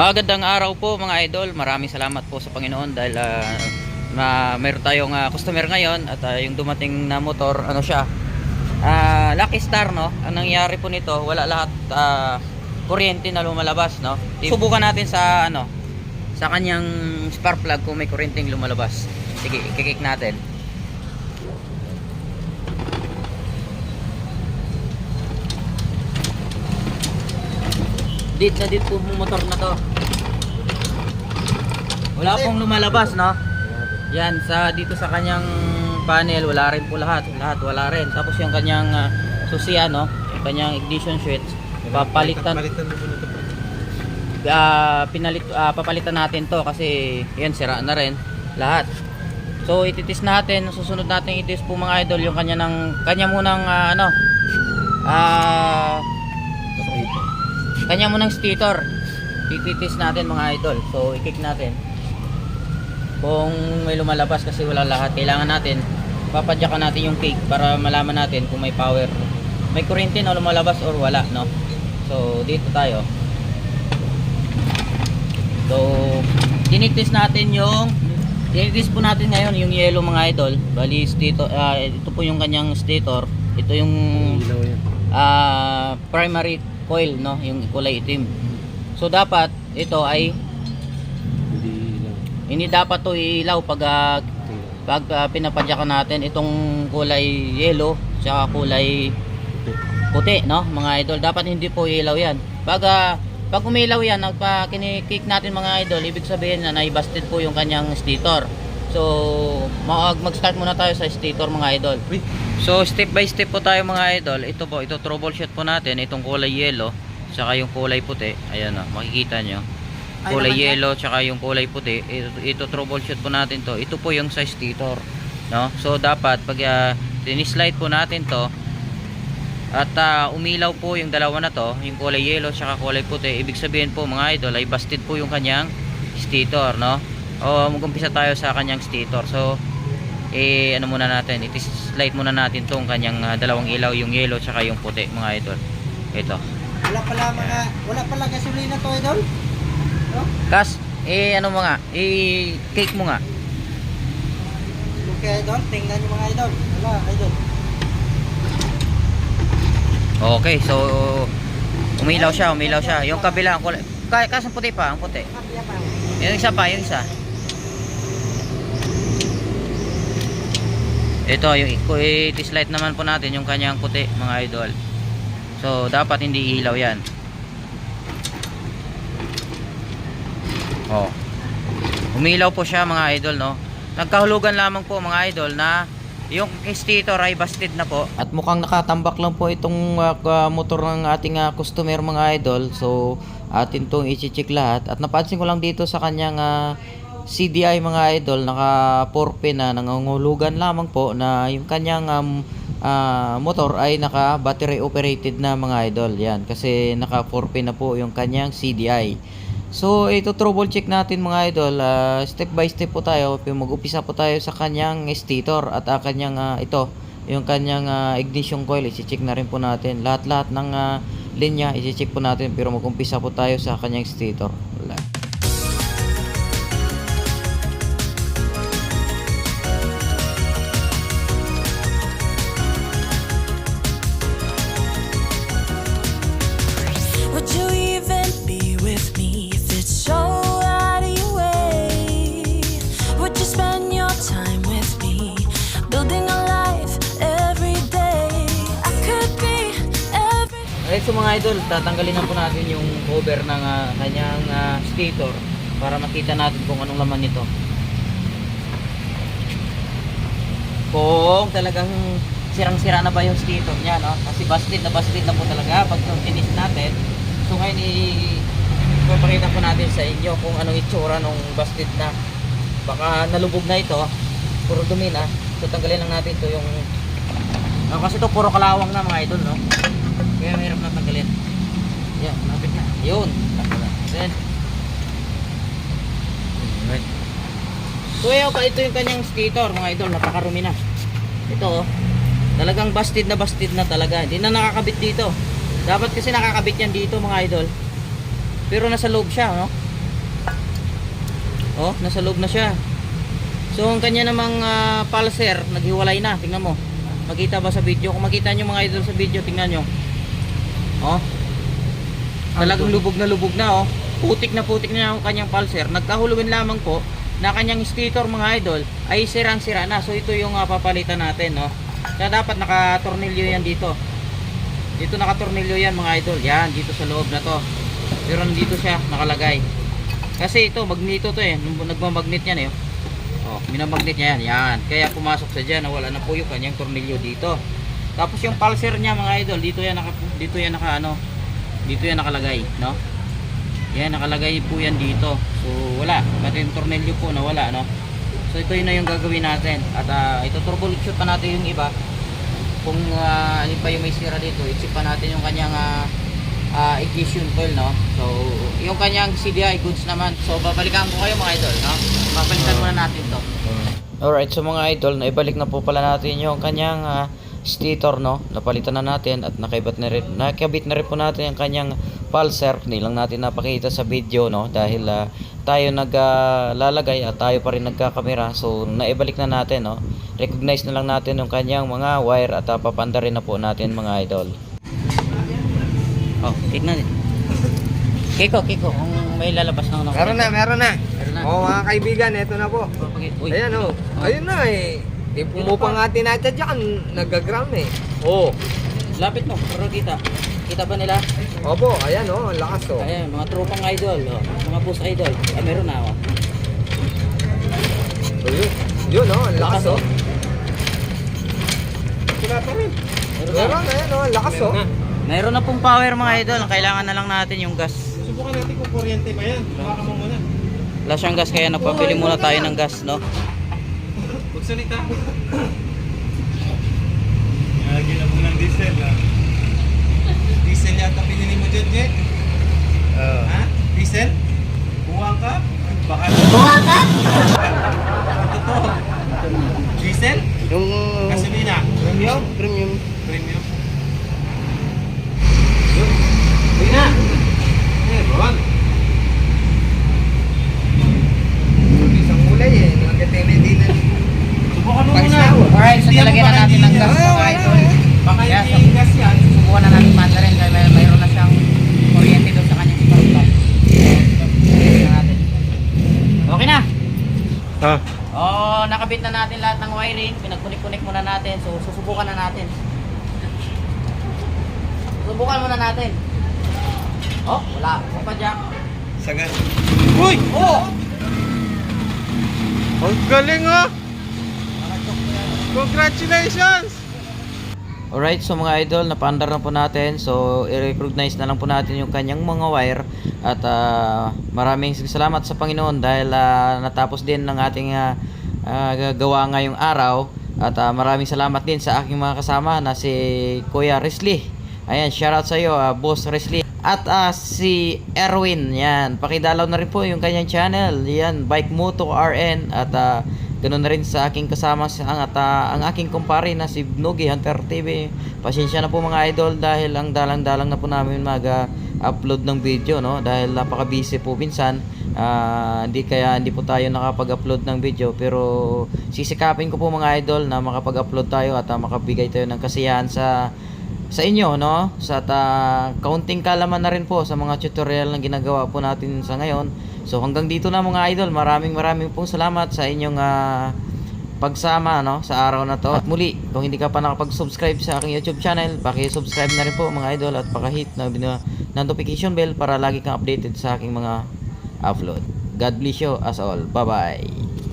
Magandang araw po mga idol. Maraming salamat po sa Panginoon dahil ah, na mayroon tayong ah, customer ngayon at ah, yung dumating na motor, ano siya? Ah, Lucky Star no. Ang nangyari po nito, wala lahat ah, kuryente na lumalabas no. Subukan natin sa ano sa kanyang spark plug kung may kuryenteng lumalabas. Sige, ikikik natin. Dit na dit po motor na to. Wala pong lumalabas, no? Yan, sa dito sa kanyang panel, wala rin po lahat. Lahat, wala rin. Tapos yung kanyang uh, susian, no? Yung kanyang ignition switch. Papalitan, Palitan mo muna ito. ah, pinalit, ah, papalitan natin to kasi yan, sira na rin. Lahat. So, ititis natin. Susunod natin itis po mga idol yung kanya ng, kanya munang, ah, ano, ah, kanya mo ng stator tititis natin mga idol so i-kick natin kung may lumalabas kasi wala lahat. Kailangan natin papadyakan natin yung cake para malaman natin kung may power. May kuryente na lumalabas or wala no? So dito tayo. So tinitis natin yung tinitis po natin ngayon yung yellow mga idol. Bali stator, ah, ito po yung kanyang stator. Ito yung ah primary coil no? Yung kulay itim. So dapat ito ay. Hindi dapat to ilaw pag Tingnan. pag ah, pinapadyakan natin itong kulay yellow tsaka kulay puti no mga idol dapat hindi po ilaw yan pag ah, pag umilaw yan at pa kinikik natin mga idol ibig sabihin na naibasted po yung kanyang stator so mag mag start muna tayo sa stator mga idol So step by step po tayo mga idol. Ito po, ito troubleshoot po natin itong kulay yellow tsaka yung kulay puti. Ayan o, makikita nyo. Ay, Kulay naman yan? yellow tsaka yung kulay puti. Ito, ito troubleshoot po natin to. Ito po yung size stator. No? So dapat pag uh, slide po natin to at ah, umilaw po yung dalawa na to, yung kulay yellow tsaka kulay puti. Ibig sabihin po mga idol ay busted po yung kanyang stator, no? O mag-umpisa tayo sa kanyang stator. So eh ano muna natin it is light muna natin tong kanyang ah, dalawang ilaw yung yellow tsaka yung puti mga idol ito Wala pala mga, wala pala gasolina to idol. Kas eh ano mga eh cake mo nga Okay idol, tingnan nyo mga idol. Wala idol. okay so umilaw siya umilaw siya yung kabila ang kulay ka- kas ang puti pa ang puti pa. yung isa pa yung isa ito yung i-test light naman po natin yung kanyang puti mga idol so dapat hindi ilaw yan oh. Umilaw po siya mga idol no? Nagkahulugan lamang po mga idol na yung stator ay busted na po. At mukhang nakatambak lang po itong uh, motor ng ating uh, customer mga idol. So atin tong i-check lahat. At napansin ko lang dito sa kanyang uh, CDI mga idol naka 4 pin na nangungulugan lamang po na yung kanyang um, ah, motor ay naka battery operated na mga idol. Yan kasi naka 4 pin na po yung kanyang CDI So ito trouble check natin mga idol. Ah, step by step po tayo. Mag-upisa po tayo sa kanyang stator at ah, kanyang ah, ito yung kanyang ah, ignition coil. I-check na rin po natin. Lahat-lahat ng ah, linya i-check po natin. Pero mag-umpisa po tayo sa kanyang stator so mga idol, tatanggalin na po natin yung cover ng ah, kanyang ah, stator para makita natin kung anong laman nito. Kung talagang sirang-sira na ba yung stator niya, no? Kasi busted na busted na po talaga pag finish natin. So ngayon ipapakita po natin sa inyo kung anong itsura nung busted na. Baka nalubog na ito, puro dumi na. So tanggalin lang natin to yung Ah, kasi ito puro kalawang na mga idol, no? Kaya mahirap na tanggalin. Yan, lapit na. Yun. Tanggalan. Then, Alright. So ito yung kanyang stator mga idol, napakarumi na. Ito oh. Talagang busted na busted na talaga. Hindi na nakakabit dito. Dapat kasi nakakabit yan dito mga idol. Pero nasa loob siya, no? Oh, nasa loob na siya. So ang kanya namang ah, pulser, naghiwalay na. Tingnan mo. Makita ba sa video? Kung makita nyo mga idol sa video, tingnan nyo. Oh. Talagang lubog na lubog na oh. Putik na putik na yung kanyang pulser. Nagkahulugan lamang po na kanyang stator mga idol ay sirang-sira na. So ito yung ah, papalitan natin no. Kaya dapat nakatornilyo yan dito. Dito nakatornilyo yan mga idol. Yan dito sa loob na to. Pero nandito siya nakalagay. Kasi ito magnito to eh. Nagmamagnet yan eh. Oh, minamagnet niya yan. Yan. Kaya pumasok sa dyan. Nawala na po yung kanyang tornilyo dito. Tapos yung pulser niya mga idol, dito yan naka dito yan naka ano, dito yan nakalagay, no? Yan nakalagay po yan dito. So wala, pati yung tornilyo po nawala, no? So ito yun na yung gagawin natin. At uh, ito troubleshoot pa natin yung iba. Kung uh, ano pa yung may sira dito, i-check pa natin yung kanyang uh, uh, ignition coil, no? So yung kanyang CDI goods naman. So babalikan ko kayo mga idol, no? Babalikan muna natin to. Alright, so mga idol, naibalik na po pala natin yung kanyang ah, stator, no? Napalitan na natin at nakaibat na rin, nakabit na rin po natin yung kanyang pulser. Hindi lang natin napakita sa video, no? Dahil ah, tayo naglalagay at tayo pa rin nagkakamera. So, naibalik na natin, no? Recognize na lang natin yung kanyang mga wire at uh, papanda rin na po natin mga idol. Oh, tignan. Kiko, Kiko, kung may lalabas na ako. Meron na, meron na. Meron na. Oo mga kaibigan, eto na po. Uy. Ayan oh. Ayun na eh. Di pumupang nga tinatadya kan, nagagram eh. Oo. Lapit mo, pero kita. Kita ba nila? Opo, ayan oh, ang lakas oh. Ayan, mga tropang idol, oh. mga boss idol. Ah, meron na ako. So, yun, yun oh, ang lakas oh. Meron na. Meron, ayan oh, ang lakas oh. Meron na pong power mga idol. Ang kailangan na lang natin yung gas. Subukan natin kung kuryente ba yan. Baka mo muna. Wala siyang gas kaya nagpabili muna tayo ng gas, no? Magsalita. Lagi na po ng diesel ah. Diesel yata pinili mo dyan, Jack? Ha? Diesel? Buwang ka? Baka Buwang ka? Totoo. Diesel? Yung Gasolina? premium, premium. Premium? Uy na. Meron. Isang kulay eh, nagkateme din na. Subukan mo Pag muna. shower. Ako na natin ng gas mga idol. Yan. Subukan na natin manda rin kaya may mayroon na siyang kuryente doon sa kanyang spark. Okay na. Ha? Oh, nakabit na natin lahat ng wiring. Pinagkunik-kunik muna natin. So, susubukan na natin. Susubukan muna natin. Oh, wala. Kung pa jack. Sagan. Uy! Oh! Ang galing ah! Congratulations! Alright, so mga idol, napaandar na po natin. So, i-recognize na lang po natin yung kanyang mga wire. At ah, maraming salamat sa Panginoon dahil ah, natapos din ng ating ah, ah, gagawa ngayong araw. At ah, maraming salamat din sa aking mga kasama na si Kuya Risley. Ayan, shoutout sa iyo, ah, Boss Risley. At ah, si Erwin, yan. Pakidalaw na rin po yung kanyang channel. Yan, Bike Moto RN. At ah, Ganun na rin sa aking kasama sa ang, at, ah, ang aking kumpare na si Bnogi Hunter TV. Pasensya na po mga idol dahil ang dalang-dalang na po namin mag-upload ng video no dahil napaka-busy po minsan. Ah, hindi kaya hindi po tayo nakapag-upload ng video pero sisikapin ko po mga idol na makapag-upload tayo at ah, makabigay tayo ng kasiyahan sa sa inyo no? Sa ta kaunting kalaman na rin po sa mga tutorial na ginagawa po natin sa ngayon. So hanggang dito na mga idol. Maraming maraming pong salamat sa inyong ah, pagsama no? Sa araw na to. At muli kung hindi ka pa nakapag-subscribe sa aking YouTube channel paki-subscribe na rin po mga idol. At paki-hit na na notification bell para lagi kang updated sa aking mga upload. God bless you as all. Bye bye